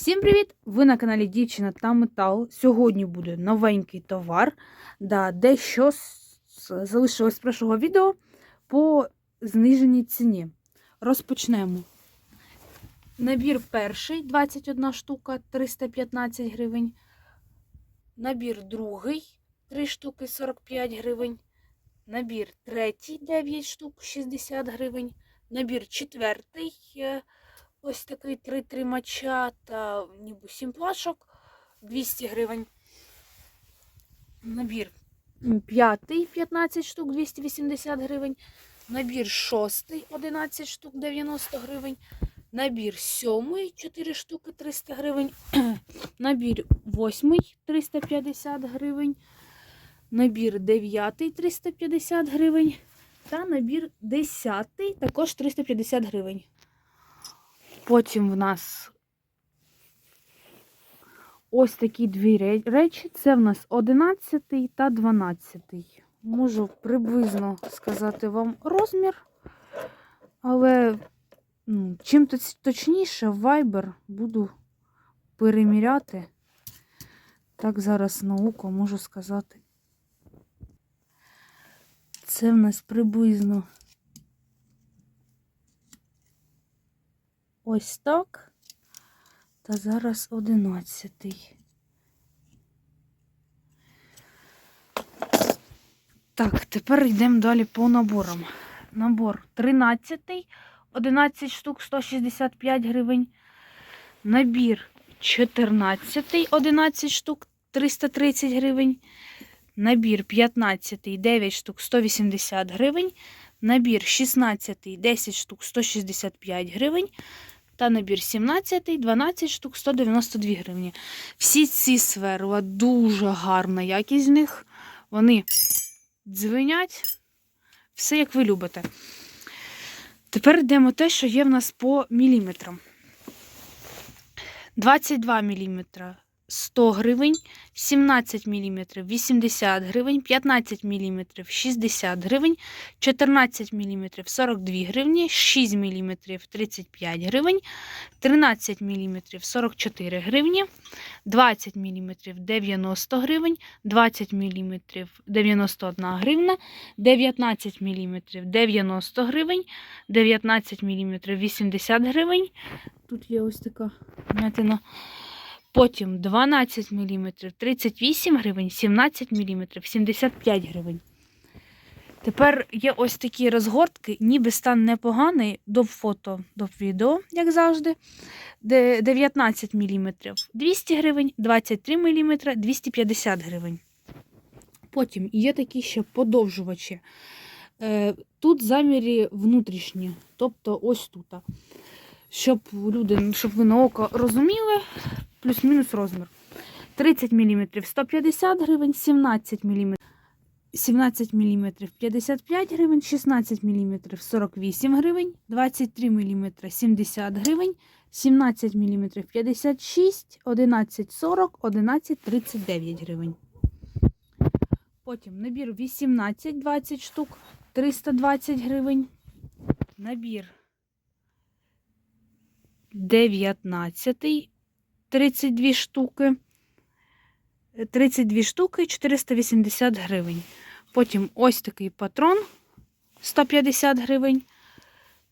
Всім привіт! Ви на каналі Дівчина та Метал. Сьогодні буде новенький товар, да, с- залишилось з першого відео по зниженій ціні. Розпочнемо. Набір перший 21 штука 315 гривень. Набір другий 3 штуки 45 гривень. Набір третій 9 штук 60 гривень. Набір четвертий. Ось такий три тримача та ніби сім плашок 200 гривень. Набір п'ятий 15 штук 280 гривень. Набір шостий 11 штук 90 гривень. Набір сьомий 4 штуки 300 гривень. Набір восьмий 350 гривень. Набір дев'ятий 350 гривень. Та набір десятий також 350 гривень. Потім в нас ось такі дві речі. Це в нас 11 та 12. Можу приблизно сказати вам розмір, але ну, чим точніше, в Viber буду переміряти. Так, зараз на око можу сказати. Це в нас приблизно Ось так. Та зараз одинадцятий. Так, тепер йдемо далі по наборам. Набор 13, 11 штук 165 гривень. Набір 14, 11 штук 330 гривень. Набір 15, 9 штук 180 гривень. Набір 16, 10 штук 165 гривень. Та набір 17, 12 штук 192 гривні. Всі ці сверла дуже гарна якість в них. Вони дзвенять. Все як ви любите. Тепер йдемо те, що є в нас по міліметрам. 22 мм 100 гривень, 17 мм 80 гривень, 15 мм 60 гривень, 14 мм 42 гривні, 6 мм 35 гривень, 13 мм 44 гривні, 20 мм 90 гривень, 20 мм 91 гривна, 19 мм 90 гривень, 19 мм 80 гривень. Тут є ось така вмятина. Потім 12 мм 38 гривень, 17 мм 75 гривень. Тепер є ось такі розгортки, ніби стан непоганий до фото, до відео, як завжди. 19 мм 200 гривень, 23 мм 250 гривень. Потім є такі ще подовжувачі. Е, Тут заміри внутрішні, тобто ось тут. Щоб люди, щоб ви на око розуміли, плюс-мінус розмір. 30 мм 150 гривень, 17 мм 17 мм 55 гривень, 16 мм 48 гривень, 23 мм 70 гривень, 17 мм 56, 11,40, 11,39 гривень. Потім набір 18-20 штук, 320 гривень. Набір 19, 32 штуки. 32 штуки 480 гривень. Потім ось такий патрон 150 гривень.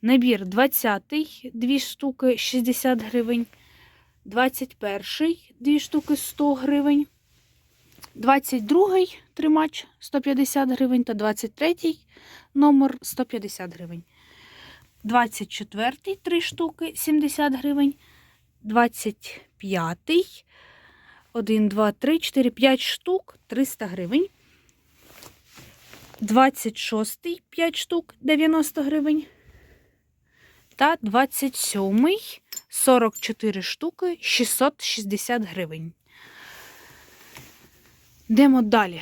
Набір 20-й, 2 штуки 60 гривень. 21, 2 штуки 100 гривень. 22 тримач 150 гривень та 23 номер 150 гривень. 24 3 штуки 70 гривень. 25 1, 2, 3, 4, 5 штук 300 гривень. 26 5 штук 90 гривень. Та 27 44 штуки 660 гривень. Йдемо далі.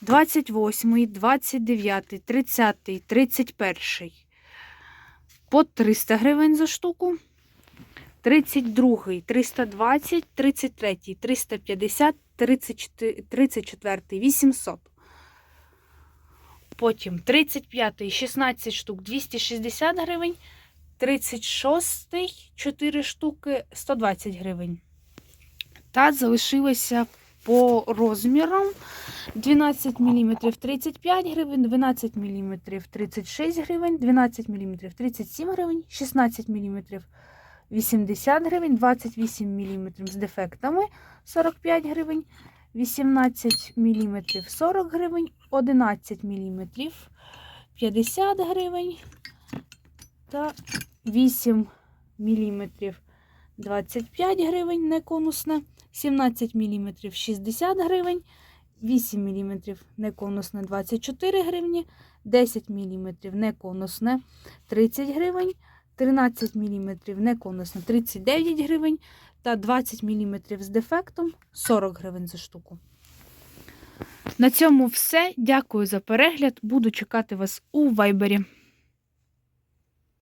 28, 29, 30, 31 по 300 гривень за штуку. 32, 320, 33, 350, 34, 34, 800. Потім 35, 16 штук 260 гривень, 36 4 штуки 120 гривень. Та залишилося по розмірам 12 мм 35 гривень, 12 мм 36 гривень, 12 мм 37 гривень, 16 мм 80 гривень, 28 мм з дефектами 45 гривень, 18 мм 40 гривень, 11 мм 50 гривень та 8 мм 25 гривень неконусне, 17 мм 60 гривень, 8 мм неконусне 24 гривні, 10 мм неконусне 30 гривень, 13 мм неконусне 39 гривень та 20 мм з дефектом 40 гривень за штуку. На цьому все. Дякую за перегляд. Буду чекати вас у вайбері.